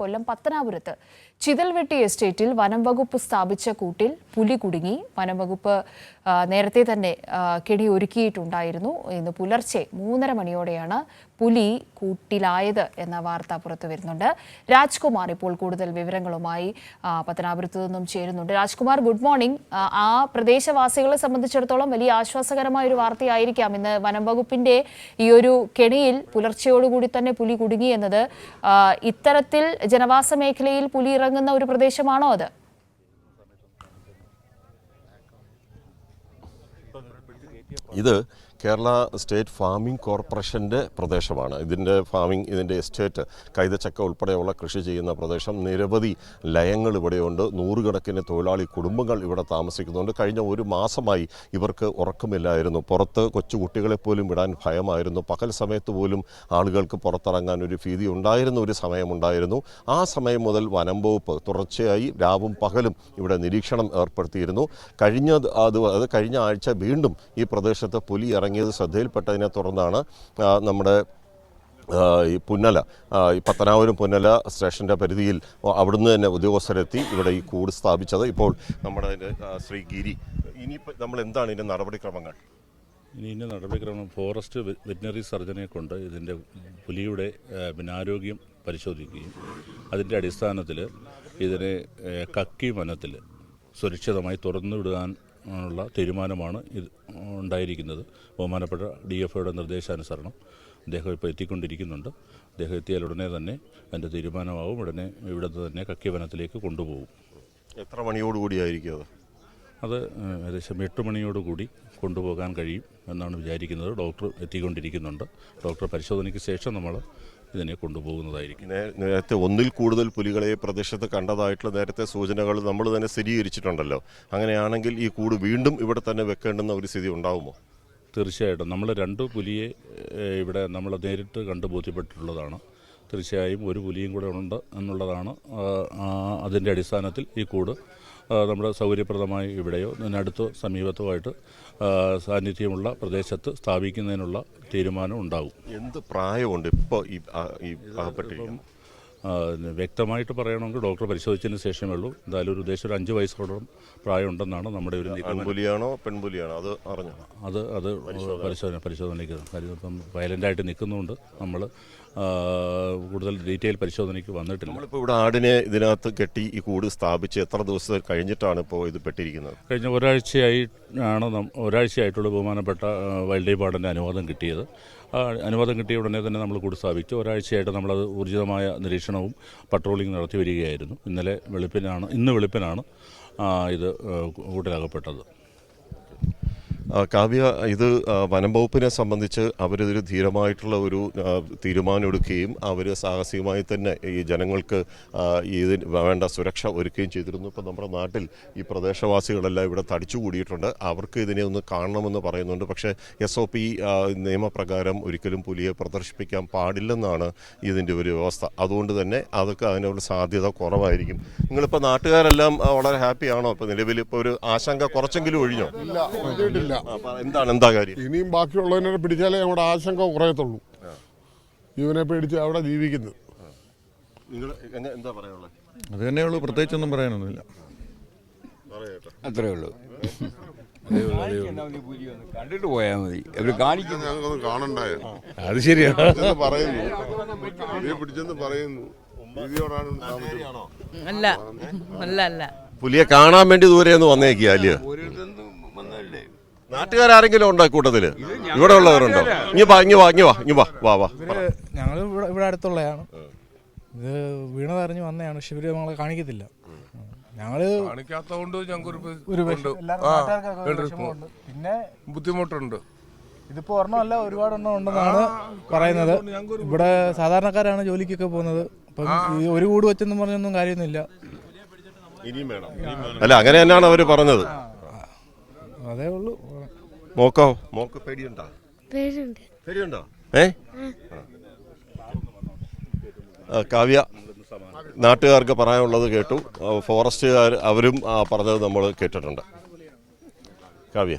കൊല്ലം പത്തനാപുരത്ത്. ചിതൽവെട്ടി എസ്റ്റേറ്റിൽ വനംവകുപ്പ് സ്ഥാപിച്ച കൂട്ടിൽ പുലി കുടുങ്ങി. വനംവകുപ്പ് നേരത്തെ തന്നെ കെടിയൊരുക്കിയിട്ടുണ്ടായിരുന്നു ഇന്ന് പുലർച്ചെ മൂന്നര മണിയോടെയാണ് പുലി കൂട്ടിലായത് എന്ന വാർത്ത പുറത്തു വരുന്നുണ്ട്. രാജ്കുമാർ ഇപ്പോൾ കൂടുതൽ വിവരങ്ങളുമായി പത്തനാപുരത്തു നിന്നും ചേരുന്നുണ്ട്. Rajkumar good morning. ആ പ്രദേശവാസികളെ സംബന്ധിച്ചിടത്തോളം വലിയ ആശ്വാസകരമായ ഒരു വാർത്തയായിരിക്കാം. ഇന്ന് വനം വകുപ്പിന്റെ ഈ ഒരു കെണിയിൽ പുലർച്ചയോടുകൂടി തന്നെ പുലി കുടുങ്ങി എന്നത് ഇത്തരത്തിൽ ജനവാസ മേഖലയിൽ പുലി ഇറങ്ങുന്ന ഒരു പ്രദേശമാണോ അത്? ഇത് കേരള സ്റ്റേറ്റ് ഫാമിംഗ് കോർപ്പറേഷന്റെ പ്രദേശമാണ്. ഇതിന്റെ ഫാമിംഗ് ഇതിന്റെ എസ്റ്റേറ്റ് കൈതച്ചക്ക ഉൾപ്പെടെയുള്ള കൃഷി ചെയ്യുന്ന പ്രദേശം. നിരവധി ലയങ്ങൾ ഇവിടെയുണ്ട്. നൂറുകണക്കിന് തൊഴിലാളി കുടുംബങ്ങൾ ഇവിടെ താമസിക്കുന്നുണ്ട്. കഴിഞ്ഞ ഒരു മാസമായി ഇവർക്ക് ഉറക്കമില്ലായിരുന്നു. പുറത്ത് കൊച്ചുകുട്ടികളെ പോലും വിടാൻ ഭയമായിരുന്നു. പകൽ സമയത്ത് പോലും ആളുകൾക്ക് പുറത്തിറങ്ങാൻ ഒരു ഭീതി ഉണ്ടായിരുന്ന ഒരു സമയമുണ്ടായിരുന്നു. ആ സമയം മുതൽ വനം വകുപ്പ് തുടർച്ചയായി രാവും പകലും ഇവിടെ നിരീക്ഷണം ഏർപ്പെടുത്തിയിരുന്നു. കഴിഞ്ഞ അത് കഴിഞ്ഞ ആഴ്ച വീണ്ടും ഈ പ്രദേശത്ത് പുലി ഇറങ്ങിയത് ശ്രദ്ധയിൽപ്പെട്ടതിനെ തുടർന്നാണ് നമ്മുടെ ഈ പുന്നല ഈ പത്തനാപുരം പുന്നല സ്റ്റേഷന്റെ പരിധിയിൽ അവിടുന്ന് തന്നെ ഉദ്യോഗസ്ഥരെത്തി ഇവിടെ ഈ കൂട് സ്ഥാപിച്ചത്. ഇപ്പോൾ നമ്മുടെ ശ്രീ ഗിരി ഇനിയിപ്പോൾ നമ്മൾ എന്താണ് ഇതിന്റെ നടപടിക്രമങ്ങൾ? ഇനി ഇതിന്റെ നടപടിക്രമം ഫോറസ്റ്റ് വെറ്റിനറി സർജനെ കൊണ്ട് ഇതിന്റെ പുലിയുടെ പിന്നാരോഗ്യം പരിശോധിക്കുകയും അതിന്റെ അടിസ്ഥാനത്തിൽ ഇതിനെ കക്കി വനത്തിൽ സുരക്ഷിതമായി തുറന്നു വിടാൻ ഉള്ള തീരുമാനമാണ് ഇത് ഉണ്ടായിരിക്കുന്നത്. ബഹുമാനപ്പെട്ട ഡി എഫ് ഒയുടെ നിർദ്ദേശാനുസരണം അദ്ദേഹം ഇപ്പോൾ എത്തിക്കൊണ്ടിരിക്കുന്നുണ്ട്. അദ്ദേഹം എത്തിയാൽ ഉടനെ തന്നെ അതിന്റെ തീരുമാനമാവും. ഉടനെ ഇവിടെ തന്നെ കക്കിവനത്തിലേക്ക് കൊണ്ടുപോകും. എത്ര മണിയോടുകൂടിയായിരിക്കും അത്? അത് ഏകദേശം എട്ട് മണിയോടുകൂടി കൊണ്ടുപോകാൻ കഴിയും എന്നാണ് വിചാരിക്കുന്നത്. ഡോക്ടർ എത്തിക്കൊണ്ടിരിക്കുന്നുണ്ട്. ഡോക്ടർ പരിശോധനയ്ക്ക് ശേഷം നമ്മൾ ഇതിനെ കൊണ്ടുപോകുന്നതായിരിക്കും. നേരത്തെ ഒന്നിൽ കൂടുതൽ പുലികളെ പ്രദേശത്ത് കണ്ടതായിട്ടുള്ള നേരത്തെ സൂചനകൾ നമ്മൾ തന്നെ സ്ഥിരീകരിച്ചിട്ടുണ്ടല്ലോ. അങ്ങനെയാണെങ്കിൽ ഈ കൂട് വീണ്ടും ഇവിടെ തന്നെ വെക്കേണ്ടുന്ന ഒരു സ്ഥിതി ഉണ്ടാവുമോ? തീർച്ചയായിട്ടും. നമ്മൾ രണ്ട് പുലിയെ ഇവിടെ നമ്മൾ നേരിട്ട് കണ്ടു ബോധ്യപ്പെട്ടിട്ടുള്ളതാണ്. തീർച്ചയായും ഒരു പുലിയും കൂടെ ഉണ്ട് എന്നുള്ളതാണ് അതിന്റെ അടിസ്ഥാനത്തിൽ ഈ കൂട് നമ്മുടെ സൗകര്യപ്രദമായി ഇവിടെയോ ഇതിനടുത്തോ സമീപത്തോ ആയിട്ട് സാന്നിധ്യമുള്ള പ്രദേശത്ത് സ്ഥാപിക്കുന്നതിനുള്ള തീരുമാനം ഉണ്ടാകും. എന്ത് പ്രായമുണ്ട്? ഇപ്പോൾ ഈ അകപ്പെട്ടിരിക്കുന്നത് വ്യക്തമായിട്ട് പറയണമെങ്കിൽ ഡോക്ടർ പരിശോധിച്ചതിന് ശേഷമേ ഉള്ളൂ. എന്തായാലും ഒരു ഉദ്ദേശം ഒരു അഞ്ച് വയസ്സോളം പ്രായമുണ്ടെന്നാണ് നമ്മുടെ ഒരു ആൺപുലിയാണോ പെൺപുലിയാണോ? അത് അറിഞ്ഞു? അത് അത് പരിശോധന. പരിശോധനയ്ക്ക് കാര്യം ഇപ്പം വയലന്റായിട്ട് നിൽക്കുന്നതുകൊണ്ട് നമ്മൾ കൂടുതൽ ഡീറ്റെയിൽ പരിശോധനയ്ക്ക് വന്നിട്ടില്ല. നമ്മളിപ്പോൾ ഇവിടെ ആടിനെ ഇതിനകത്ത് കെട്ടി ഈ കൂട് സ്ഥാപിച്ച് എത്ര ദിവസം കഴിഞ്ഞിട്ടാണ് ഇപ്പോൾ ഇത് പെട്ടിരിക്കുന്നത്? കഴിഞ്ഞ ഒരാഴ്ചയായി ആണ് ഒരാഴ്ചയായിട്ടുള്ള ബഹുമാനപ്പെട്ട വൈൽഡ് ലൈഫ് വാർഡന്റെ അനുവാദം കിട്ടിയത്. ആ അനുവാദം കിട്ടിയ ഉടനെ തന്നെ നമ്മൾ കൂട് സ്ഥാപിച്ചു. ഒരാഴ്ചയായിട്ട് നമ്മളത് ഊർജിതമായ നിരീക്ഷണവും പട്രോളിംഗ് നടത്തി വരികയായിരുന്നു ഇന്നലെ വെളുപ്പിനാണ് ഇന്ന് വെളുപ്പിനാണ് ഇത് കൂട്ടിലകപ്പെട്ടത് കാവ്യ ഇത് വനം വകുപ്പിനെ സംബന്ധിച്ച് അവരിതൊരു ധീരമായിട്ടുള്ള ഒരു തീരുമാനമെടുക്കുകയും അവർ സാഹസികമായി തന്നെ ഈ ജനങ്ങൾക്ക് ഇതിന് വേണ്ട സുരക്ഷ ഒരുക്കുകയും ചെയ്തിരുന്നു. ഇപ്പോൾ നമ്മുടെ നാട്ടിൽ ഈ പ്രദേശവാസികളെല്ലാം ഇവിടെ തടിച്ചു കൂടിയിട്ടുണ്ട്. അവർക്ക് ഇതിനെ ഒന്ന് കാണണമെന്ന് പറയുന്നുണ്ട്. പക്ഷേ എസ് ഒ പി നിയമപ്രകാരം ഒരിക്കലും പുലിയെ പ്രദർശിപ്പിക്കാൻ പാടില്ലെന്നാണ് ഇതിന്റെ ഒരു വ്യവസ്ഥ. അതുകൊണ്ട് തന്നെ അതൊക്കെ അതിനുള്ള സാധ്യത കുറവായിരിക്കും. നിങ്ങളിപ്പോൾ നാട്ടുകാരെല്ലാം വളരെ ഹാപ്പിയാണോ? ഇപ്പോൾ നിലവിൽ ഇപ്പോൾ ഒരു ആശങ്ക കുറച്ചെങ്കിലും ഒഴിഞ്ഞോ? ഇല്ല എന്താണ് എന്താ കാര്യം? ഇനിയും ബാക്കിയുള്ളതിനെ പിടിച്ചാലേ നമ്മുടെ ആശങ്ക കുറയത്തുള്ളൂ. ഇവനെ പേടിച്ച് അവിടെ ജീവിക്കുന്നത്. നിങ്ങൾ തന്നെ എന്താ പറയാനുള്ളത് അത് തന്നെയുള്ളൂ പ്രത്യേകിച്ചൊന്നും പറയാനൊന്നുമില്ല. അത്രേ ഉള്ളൂ. കണ്ടിട്ട് പോയാൽ മതി. അവർ കാണിക്കുന്നു. ഞങ്ങൾക്കൊന്നും കാണണ്ടായോ? അത് ശരിയാണ് പറയുന്നു. ഇവയെ പിടിച്ചെന്ന് പറയുന്നു. അല്ല അല്ല അല്ല. പുലിയെ കാണാൻ വേണ്ടി ദൂരെ ഒന്ന് വന്നേക്കുക അല്ലയോ വന്നതല്ലേ? നാട്ടുകാരെങ്കിലും ഉണ്ടോ കൂട്ടത്തിൽ? ഇവിടെ ഉള്ളവരുണ്ടോ ഇനി വാ ഇനി വാ ഇനി വാ ഇനി വാ വാ വാ. ഞങ്ങൾ ഇവിടെ ഇവിടെ അടുത്തുള്ളതാണ് ഇത് വീണതറിഞ്ഞ് വന്നതാണ്. പക്ഷെ ഇവർ നമ്മളെ കാണിക്കത്തില്ല. ഞങ്ങൾ കാണിക്കാത്തതുകൊണ്ട് ഞങ്ങൾക്ക് ഒരു ഉണ്ട്. എല്ലാവർക്കും ആ, ഒരു വിഷമമുണ്ട്. പിന്നെ ബുദ്ധിമുട്ടുണ്ട്. ഇതിപ്പോ ഒരെണ്ണമല്ല ഒരുപാടെണ്ണം ഉണ്ടെന്നാണ് പറയുന്നത്. ഇവിടെ സാധാരണക്കാരാണ് ജോലിക്കൊക്കെ പോകുന്നത്. അപ്പം ഈ ഒരു കൂട് വെച്ചെന്ന് പറഞ്ഞൊന്നും കാര്യമൊന്നുമില്ല. ഇനിയും വേണം. അല്ല അങ്ങനെ തന്നെയാണ് അവർ പറഞ്ഞത്. അതേ ഉള്ളൂ. മോക്കോ? മോക്ക് പേടിയുണ്ടോ? പേടിയുണ്ട്. പേടിയുണ്ടോ? ഏ? കാവ്യ നാട്ടുകാർക്ക് പറയാനുള്ളത് കേട്ടു. ഫോറസ്റ്റുകാർ അവരും പറഞ്ഞത് നമ്മൾ കേട്ടിട്ടുണ്ട്. കാവ്യ.